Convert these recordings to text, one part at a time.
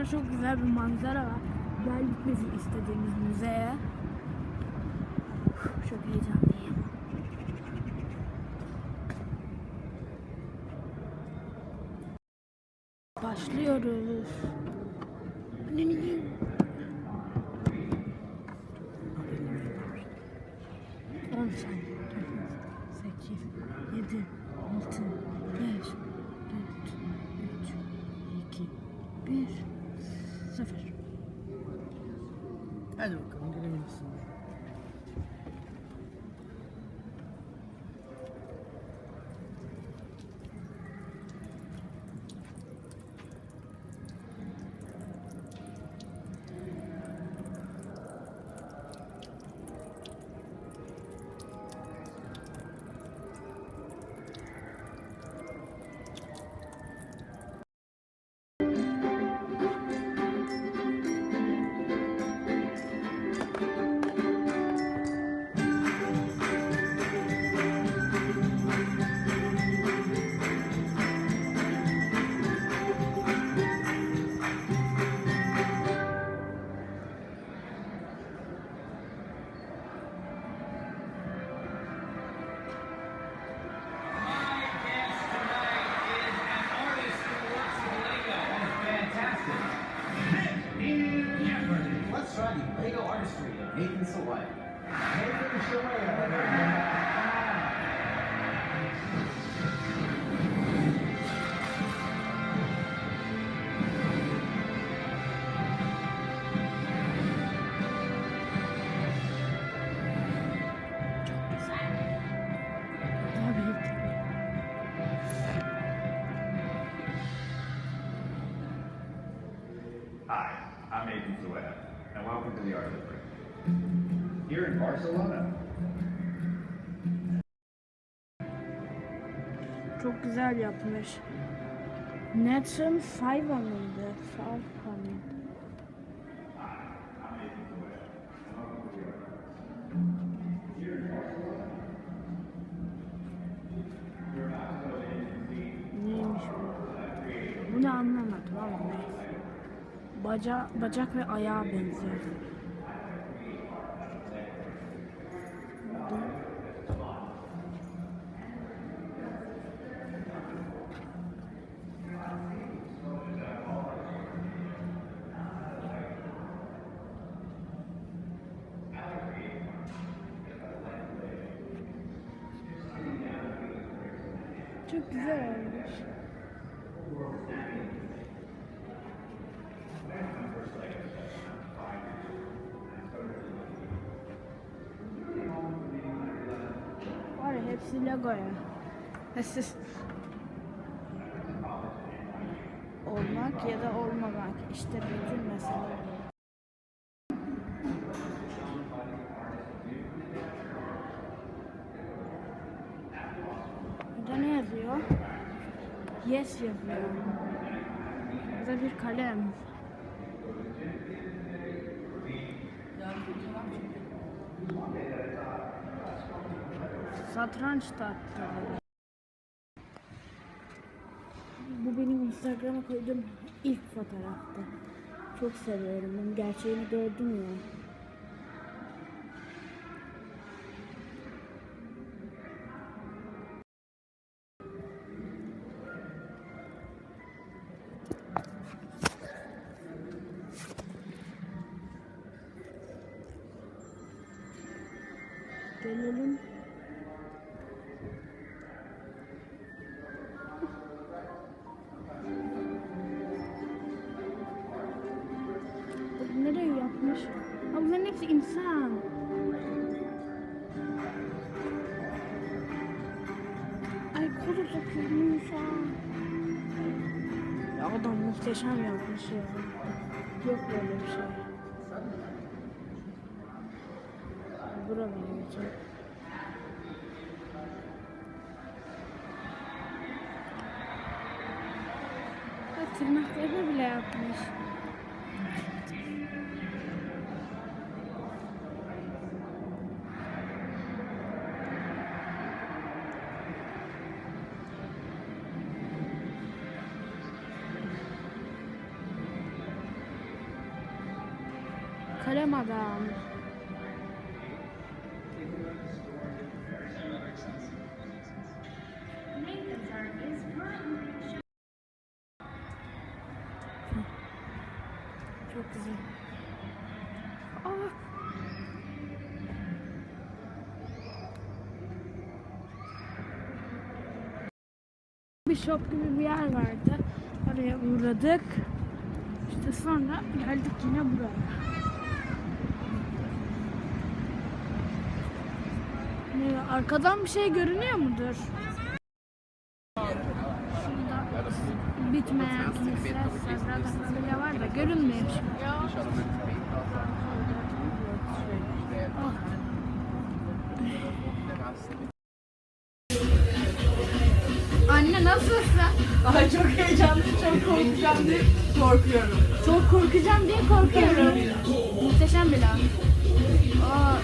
Arkadaşlar çok güzel bir manzara var. Geldik biz istediğimiz müzeye. Çok heyecanlıyım. Başlıyoruz. 10 Hi, I'm Nathan Zueta, and welcome to the Art of Library. Here in Barcelona, Çok güzel yapmış. Nathan? Five mıydı? Neymiş bu? Bunu anlamadım ama neyse. Baca, bacak ve ayağa benziyor. Çok güzel olmuş. Var ya hepsi Lego ya. Olmak ya da olmamak işte bütün mesele bu. Burada ne yazıyor? Yes yazıyor. Burada bir kalem. Satranç tahtları. Bu benim Instagram'a koyduğum ilk fotoğraftı. Çok seviyorum. Bunun gerçeğini gördüm ya. Ay kolu takılmış ha. Ya adam muhteşem yapmış ya. Yok böyle bir şey. Buralar için. Bak tırnaklarını bile yapmış. Kalem adam. Çok güzel. Aa. Bir shop gibi bir yer vardı. Oraya uğradık. İşte sonra geldik yine buraya. Arkadan bir şey görünüyor mudur? Şurada bitmeyen kilise, Sagrada Familia var da görünmüyor şimdi. Ah. Anne nasılsın? Ay çok heyecanlı, çok korkacağım diye korkuyorum. Çok korkacağım diye korkuyorum. Muhteşem bir an. Aa.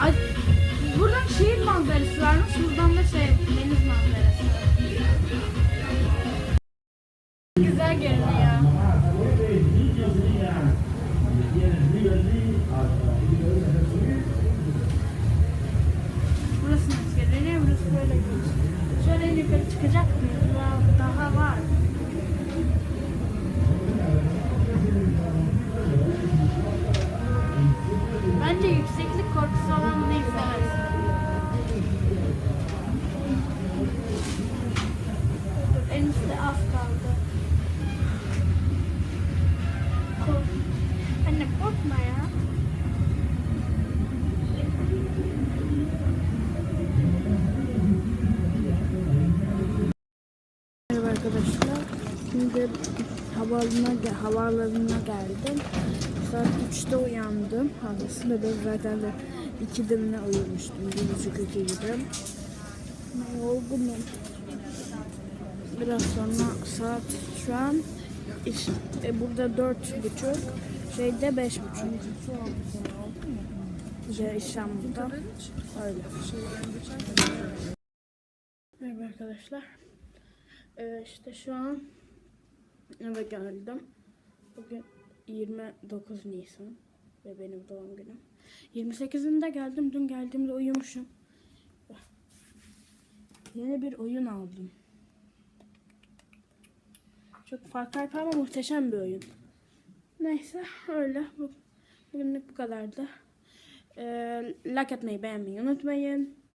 Ay, buradan şehir manzarası varmış. Buradan da şey deniz manzarası. Güzel görünüyor. Burası nasıl görünüyor? Burası böyle görünüyor. Şöyle yukarı çıkacak mıyız? Daha, daha var. Arkadaşlar. Şimdi havaalanına, havaalanına geldim. Saat 3'te uyandım. Aslında ben zaten de 2'de mi ne uyumuştum. Bir buçuk iki gibi. Yorgunum. Biraz sonra saat şu an iş, e, burada dört buçuk. Şeyde beş buçuk. Şey, İstanbul'da. Öyle. Merhaba arkadaşlar. Ee, işte şu an eve geldim. Bugün 29 Nisan ve benim doğum günüm. 28'inde geldim. Dün geldiğimde uyumuşum. Yeni bir oyun aldım. Çok farklı ama muhteşem bir oyun. Neyse öyle. Bu, bugünlük bu kadardı. Ee, like atmayı beğenmeyi unutmayın.